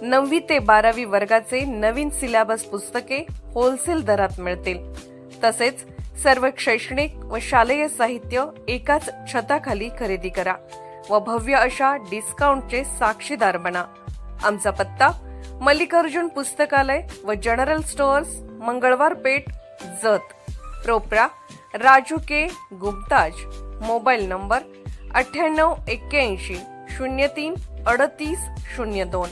नववी ते बारावी वर्गाचे नवीन सिलेबस पुस्तके होलसेल दरात मिळतील. तसेच सर्व शैक्षणिक व शालेय साहित्य एकाच छताखाली खरेदी करा व भव्य अशा डिस्काउंटचे साक्षीदार बना. आमचा पत्ता मल्लिकार्जुन पुस्तकालय व general stores Mangalwar Peth Jat. Propra Raju K Gupta's. Mobile number अठ्ठ्याण्णव एक्क्याऐंशी शून्य तीन अडतीस शून्य दोन.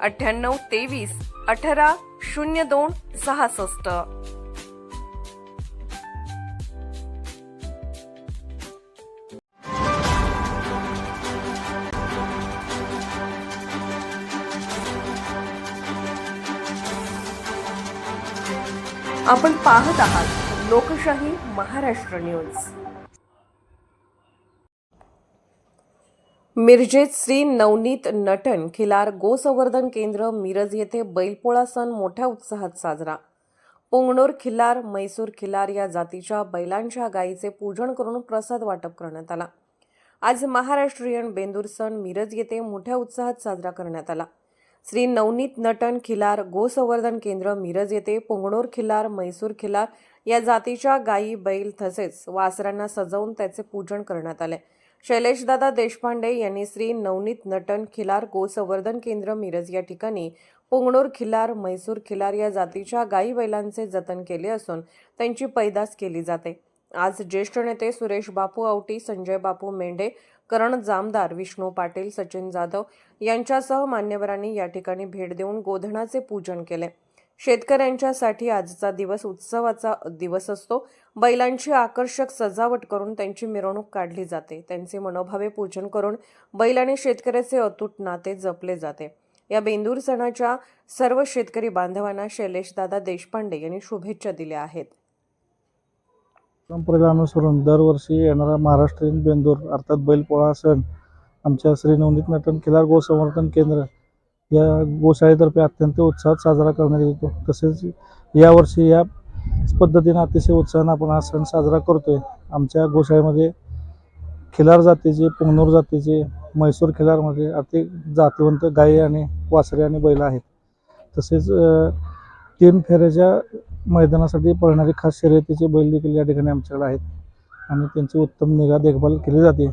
अठ्ठ्याण्णव तेवीस अठरा शून्य दोन सहासष्ट. आपण पाहत आहात लोकशाही महाराष्ट्र न्यूज. मिरजेत श्री नवनीत नटन खिलार गोसंवर्धन केंद्र मिरज येथे बैलपोळा सण मोठ्या उत्साहात साजरा. पुंगणूर खिल्लार मैसूर खिल्लार या जातीच्या बैलांच्या गायीचे पूजन करून प्रसाद वाटप करण्यात आला. आज महाराष्ट्रीयन बेंदूर सण मिरज येथे मोठ्या उत्साहात साजरा करण्यात आला. श्री नवनीत नटन खिलार गोसंवर्धन केंद्र मिरज येथे पुंगणूर खिल्लार मैसूर खिल्लार या जातीच्या गायी बैल तसेच वासरांना सजवून त्याचे पूजन करण्यात आले. शैलेशदादा देशपांडे यांनी श्री नवनीत नटन खिलार गोसंवर्धन केंद्र मिरज या ठिकाणी पुंगणूर खिलार मैसूर खिलार या जातीच्या गाई बैलांचे जतन केले असून त्यांची पैदास केली जाते. आज ज्येष्ठ नेते सुरेश बापू आवटी संजय बापू मेंढे करण जामदार विष्णू पाटील सचिन जाधव यांच्यासह मान्यवरांनी या ठिकाणी भेट देऊन गोधनाचे पूजन केले. शेतकऱ्यांच्यासाठी आजचा दिवस उत्सवाचा दिवस असतो. बैलांची आकर्षक सजावट करून त्यांची मिरवणूक काढली जाते. त्यांचे मनोभावे पूजन करून बैल आणि शेतकऱ्याचे अतूट नाते जपले जाते. या बेंदूर सणाच्या सर्व शेतकरी बांधवांना शैलेशदादा देशपांडे यांनी शुभेच्छा दिल्या आहेत. परंपरेला अनुसरून दरवर्षी येणारा महाराष्ट्रीयन बेंदूर अर्थात बैलपोळा सण आमच्या श्री नवनीत नटन खिलार गोसंवर्धन केंद्र या गोशाळेतर्फे अत्यंत उत्साहात साजरा करण्यात येतो तसेच यावर्षी या पद्धतीनं अतिशय उत्साहानं आपण हा सण साजरा करतोय. आमच्या गोशाळेमध्ये खिलार जातीचे पुंगनूर जातीचे म्हैसूर खिलारमध्ये अति जातीवंत गायी आणि वासरे आणि बैल आहेत. तसेच तीन फेऱ्याच्या मैदानासाठी पळणारे खास शर्यतीचे बैल देखील या ठिकाणी आमच्याकडे आहेत. आणि त्यांची उत्तम निगा देखभाल केली जाते.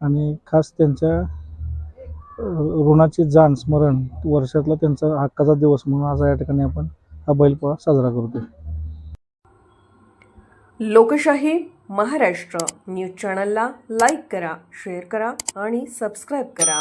आणि खास त्यांच्या ऋणाची जाण स्मरण वर्षातला त्यांचा हक्काचा दिवस म्हणून आज या ठिकाणी आपण हा बैलपोळा साजरा करतो लोकशाही महाराष्ट्र न्यूज चॅनलला लाईक करा शेअर करा आणि सबस्क्राईब करा.